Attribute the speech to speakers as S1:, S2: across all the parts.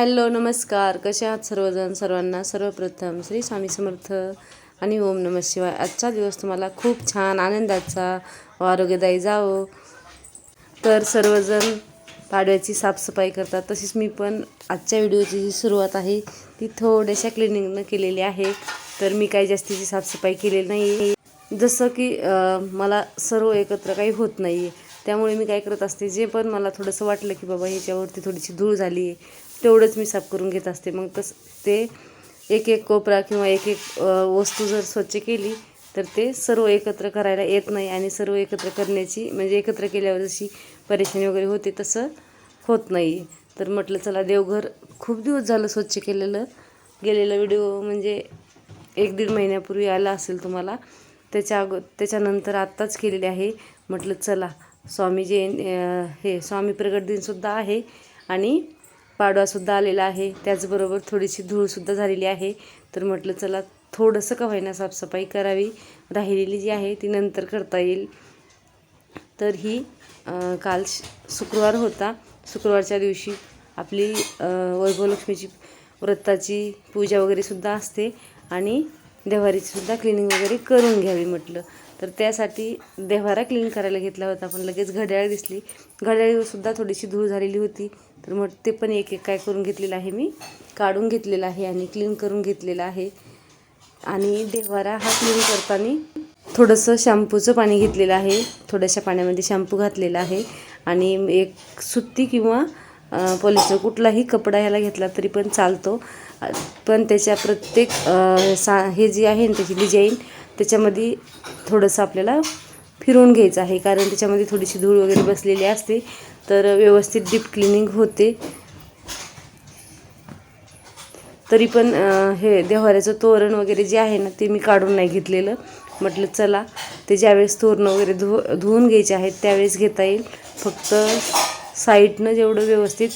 S1: Hello नमस्कार. कसे आहात सर्वजण? सर्वांना सर्वप्रथम श्री स्वामी समर्थ आणि ओम नम शिवाय. आजचा दिवस तुम्हाला खूप छान आनंदाचा व आरोग्यदायी जावो. तर सर्वजण पाडव्याची साफसफाई करतात. तशीच मी पण आजच्या व्हिडिओची जी सुरुवात आहे ती थोड्याशा क्लिनिंगनं केलेली आहे. तर मी काही जास्तीची साफसफाई केलेली नाही आहे जसं की मला सर्व एकत्र काही होत नाही आहे त्यामुळे मी काय करत असते जे पण मला थोडंसं वाटलं की बाबा ह्याच्यावरती थोडीशी धूळ झाली आहे तेवढंच मी साफ करून घेत असते. मग तस ते एक एक कोपरा किंवा एक एक वस्तू जर स्वच्छ केली तर ते सर्व एकत्र करायला येत नाही आणि सर्व एकत्र करण्याची म्हणजे एकत्र केल्यावर जशी परेशानी वगैरे होते तसं होत नाही. तर म्हटलं चला देवघर खूप दिवस झालं स्वच्छ केलेलं गेलेलं व्हिडिओ म्हणजे एक दीड महिन्यापूर्वी आला असेल तुम्हाला त्याच्या अगो त्याच्यानंतर आत्ताच केलेले आहे. म्हटलं चला स्वामी जयं हे स्वामी प्रगट दिनसुद्धा आहे आणि पाडवासुद्धा आलेला आहे. त्याचबरोबर थोडीशी धूळसुद्धा झालेली आहे. तर म्हटलं चला थोडंसं का होईना साफसफाई करावी. राहिलेली जी आहे ती नंतर करता येईल. तर ही काल श- शुक्रवार होता. शुक्रवारच्या दिवशी आपली वैभवलक्ष्मीची व्रताची पूजा वगैरेसुद्धा असते. आणि देवारीची क्लिनिंग वगैरे करून घ्यावी म्हटलं. तर त्यासाठी देव्हारा क्लीन करायला घेतला होता पण लगेच घड्याळ दिसली. घड्याळीवरसुद्धा थोडीशी धूळ झालेली होती. तर मग ते पण एक एक काय करून घेतलेलं आहे मी. काढून घेतलेलं आहे आणि क्लीन करून घेतलेलं आहे. आणि देवारा हा क्लीन करताना थोडंसं शॅम्पूचं पाणी घेतलेलं आहे. थोड्याशा पाण्यामध्ये शॅम्पू घातलेला आहे. आणि एक सुती किंवा पॉलिस्टर कुठलाही कपडा ह्याला घेतला तरी पण चालतो. पण त्याच्या प्रत्येक सा हे जे आहे ना त्याची डिझाईन त्याच्यामध्ये थोडंसं आपल्याला फिरवून घ्यायचं आहे. कारण त्याच्यामध्ये थोडीशी धूळ वगैरे बसलेली असते तर व्यवस्थित डीप क्लिनिंग होते. तरी पण हे देव्हाऱ्याचं तोरण वगैरे जे आहे ना ते मी काढून नाही घेतलेलं. म्हटलं चला ते ज्यावेळेस तोरणं वगैरे धु धुवून घ्यायचे आहेत त्यावेळेस घेता येईल. फक्त साईडनं जेवढं व्यवस्थित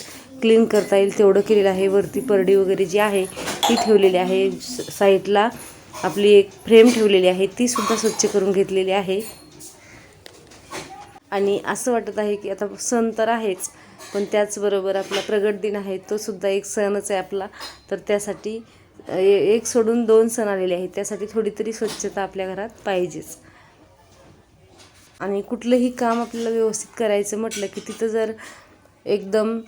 S1: क्लीन करता येईल तेवढं केलेलं आहे. वरती परडी वगैरे जी आहे ती ठेवलेली आहे. स- साईडला आपली एक फ्रेम ठेवलेली आहे. ती सुद्धा स्वच्छ करून घेतलेली आहे. आणि असं वाटत आहे की आता सण तर आहेच पण त्याचबरोबर आपला प्रगट दिन आहे तो सुद्धा एक सणच आहे आपला. तर त्यासाठी ए- एक सोडून दोन सण आलेले आहेत. त्यासाठी थोडी तरी स्वच्छता आपल्या घरात पाहिजेच. आणि कुठलंही काम आपल्याला व्यवस्थित करायचं म्हटलं की तिथं जर एकदम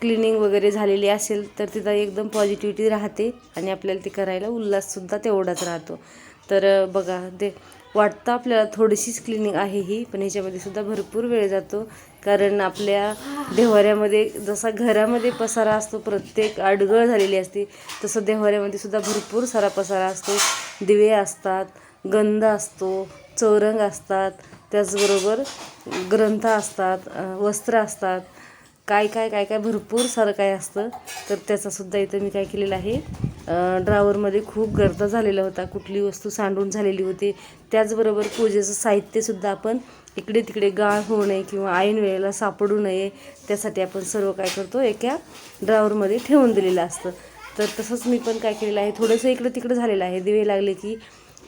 S1: क्लिनिंग वगैरे झालेली असेल तर तिथं एकदम पॉझिटिव्हिटी राहते आणि आपल्याला ते करायला उल्हाससुद्धा तेवढाच राहतो. तर बघा ते वाटतं आपल्याला थोडीशीच क्लिनिंग आहे ही पण ह्याच्यामध्ये सुद्धा भरपूर वेळ जातो. कारण आपल्या देव्हाऱ्यामध्ये जसा घरामध्ये पसारा असतो प्रत्येक अडगळ झालेली असते तसं देव्हाऱ्यामध्ये सुद्धा भरपूर सारा पसारा असतो. दिवे असतात गंध असतो चौरंग असतात त्याचबरोबर ग्रंथ असतात वस्त्र असतात. काय काय काय काय भरपूर सारं काय असतं. तर त्याचासुद्धा इथं मी काय केलेलं आहे. ड्रावरमध्ये खूप गर्दा झालेला होता. कुठली वस्तू सांडून झालेली होती. त्याचबरोबर पूजेचं साहित्यसुद्धा आपण इकडे तिकडे गाळ होऊ नये किंवा ऐन वेळेला सापडू नये त्यासाठी आपण सर्व काय करतो एका ड्रावरमध्ये ठेवून दिलेलं असतं. तर तसंच मी पण काय केलेलं आहे. थोडंसं इकडं तिकडं झालेलं आहे. दिवे लागले की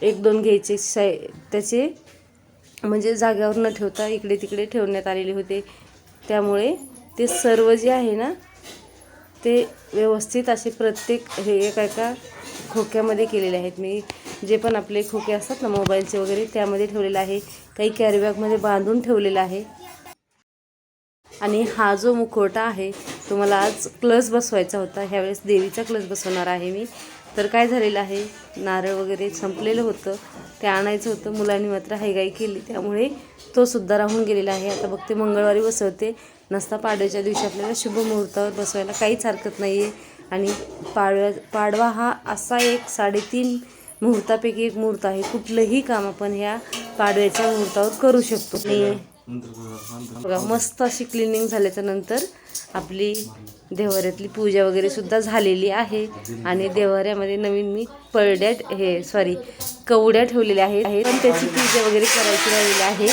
S1: एक दोन घ्यायचे साय त्याचे म्हणजे जाग्यावर न ठेवता इकडे तिकडे ठेवण्यात आलेले होते. त्यामुळे ते सर्व जे आहे ना ते व्यवस्थित असे प्रत्येक हे एका एका खोक्यामध्ये केलेले आहेत. मी जे पण आपले खोके असतात ना मोबाईलचे वगैरे त्यामध्ये ठेवलेलं आहे. काही कॅरीबॅगमध्ये बांधून ठेवलेलं आहे. आणि हा जो मुखवटा आहे तो मला आज क्लस बसवायचा होता. ह्यावेळेस देवीचा क्लस बसवणार आहे मी. तर काय झालेलं आहे नारळ वगैरे संपलेलं होतं. ते आणायचं होतं. मुलांनी मात्र हायगाई केली. त्यामुळे तो सुद्धा राहून गेलेला आहे. आता बघते मंगळवारी बसवते. नसता पाडव्याच्या दिवशी आपल्याला शुभ मुहूर्तावर बसवायला काहीच हरकत नाही आहे आणि पाडव्या पाडवा हा असा एक साडेतीन मुहूर्तापैकी एक मुहूर्त आहे. कुठलंही काम आपण ह्या पाडव्याच्या मुहूर्तावर करू शकतो. बघा मस्त अशी क्लिनिंग झाल्याच्यानंतर आपली देवाऱ्यातली पूजा वगैरे सुद्धा झालेली आहे. आणि देवाऱ्यामध्ये नवीन मी पळड्या हे सॉरी कवड्या ठेवलेल्या आहेत. आहेत. पण त्याची पूजा वगैरे करायची राहिलेली आहे.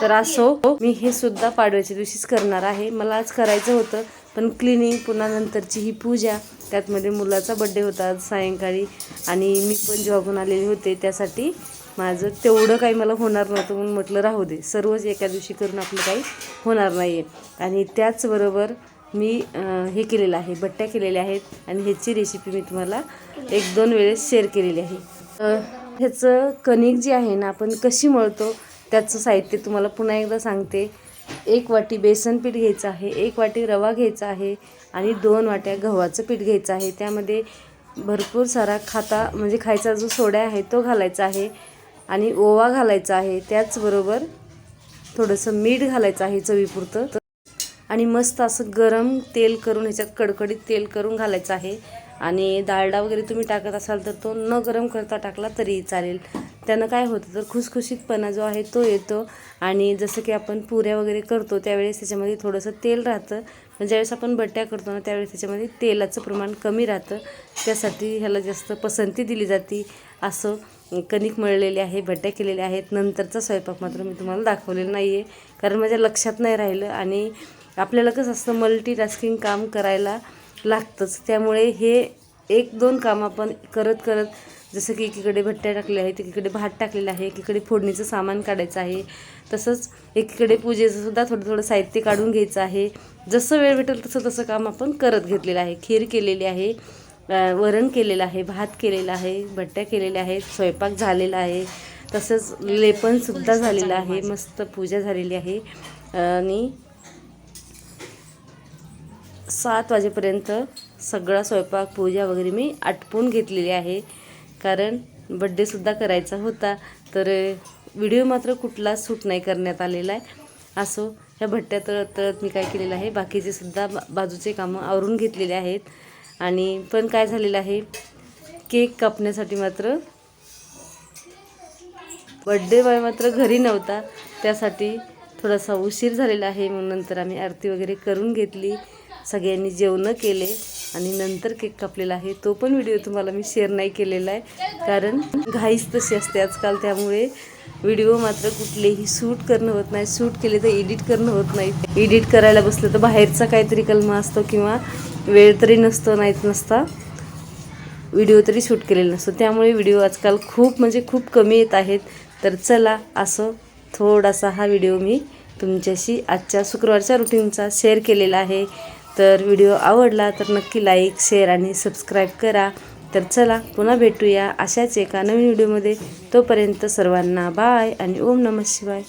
S1: तर असो हो, मी हे सुद्धा पाडव्याच्या दिवशीच करणार आहे. मला आज करायचं होतं पण क्लिनिंग पुन्हा नंतरची ही पूजा. त्यातमध्ये मुलाचा बड्डे होता आज सायंकाळी आणि मी पण जॉबून आलेले होते. त्यासाठी माझं तेवढं काही मला होणार नव्हतं म्हणून म्हटलं राहू दे. सर्वच एका दिवशी करून आपलं काही होणार नाही आहे आणि त्याचबरोबर मी हे केलेलं आहे बट्ट्या केलेल्या आहेत आणि ह्याची रेसिपी मी तुम्हाला एक दोन वेळेस शेअर केलेली आहे. ह्याचं कणिक जी आहे ना आपण कशी मळतो त्याचं साहित्य तुम्हाला पुन्हा एकदा सांगते. एक वाटी बेसन पीठ घ्यायचं आहे एक वाटी रवा घ्यायचा आहे आणि दोन वाट्या गव्हाचं पीठ घ्यायचं आहे. त्यामध्ये भरपूर सारा खाता म्हणजे खायचा जो सोडा आहे तो घालायचा आहे आणि ओवा घालायचा आहे. त्याचबरोबर थोडंसं मीठ घालायचं आहे चवीपुरतं. आणि मस्त असं गरम तेल करून ह्याच्यात कडकडीत तेल करून घालायचं आहे. आणि डाळडा वगैरे तुम्ही टाकत असाल तर तो न गरम करता टाकला तरी चालेल. त्यानं काय होतं तर खुसखुशीतपणा जो आहे तो येतो आणि जसं की आपण पुऱ्या वगैरे करतो त्यावेळेस त्याच्यामध्ये थोडंसं तेल राहतं. पण ज्यावेळेस आपण बट्ट्या करतो ना त्यावेळेस त्याच्यामध्ये तेलाचं प्रमाण कमी राहतं. त्यासाठी ह्याला जास्त पसंती दिली जाते असं कणिक मळलेले आहे भट्ट्या केलेल्या आहेत. नंतरचा स्वयंपाक मात्र मी तुम्हाला दाखवलेला नाही आहे कारण माझ्या लक्षात नाही राहिलं आणि आपल्याला कसं असतं मल्टीटास्किंग काम करायला लागतंच. त्यामुळे हे एक दोन काम आपण करत करत जसं की एकीकडे भट्ट्या टाकल्या आहेत एकीकडे भात टाकलेला आहे एकीकडे फोडणीचं सामान काढायचं आहे. तसंच एकीकडे पूजेचं सुद्धा थोडं थोडं साहित्य काढून घ्यायचं आहे. जसं वेळ भेटेल तसं तसं काम आपण करत घेतलेलं आहे. खीर केलेली आहे वरण केलेलं आहे भात केलेला आहे भट्ट्या केलेल्या आहेत स्वयंपाक झालेला आहे. तसंच लेपनसुद्धा झालेलं आहे मस्त पूजा झालेली आहे. आणि सात वाजेपर्यंत सगळा स्वयंपाक पूजा वगैरे मी आटपून घेतलेली आहे. कारण बड्डेसुद्धा करायचा होता तर व्हिडिओ मात्र कुठलाच सूट नाही करण्यात आलेला आहे. असो ह्या भट्ट्या तळत तळत मी काय केलेलं आहे बाकीचे सुद्धा बा- बाजूचे कामं आवरून घेतलेले आहेत. आणि पण काय झालेलं आहे केक कापण्यासाठी मात्र बड्डे बॉय मात्र घरी नव्हता. त्यासाठी थोडासा उशीर झालेला आहे मग नंतर आम्ही आरती वगैरे करून घेतली. सगळ्यांनी जेवणं केले आणि नंतर केक कापलेला आहे. तो पण व्हिडिओ तुम्हाला मी शेअर नाही केलेला आहे. कारण घाईच तशी असते आजकाल त्यामुळे व्हिडिओ मात्र कुठलेही शूट करणं होत नाही. शूट केले तर एडिट करणं होत नाही. एडिट करायला बसलं तर बाहेरचा काहीतरी कलमा असतो किंवा वेळ तरी नसतो नाहीत नसता. व्हिडिओ तरी शूट केलेला नसतो. त्यामुळे व्हिडिओ आजकाल खूप म्हणजे खूप कमी येत आहेत. तर चला असं थोडासा हा व्हिडिओ मी तुमच्याशी आजच्या शुक्रवारच्या रुटीनचा शेअर केलेला आहे. तर व्हिडिओ आवडला तर नक्की लाईक शेअर आणि सबस्क्राईब करा. तर चला पुन्हा भेटूया अशाच एका नवीन व्हिडिओमध्ये. तोपर्यंत सर्वांना बाय आणि ओम नमः शिवाय.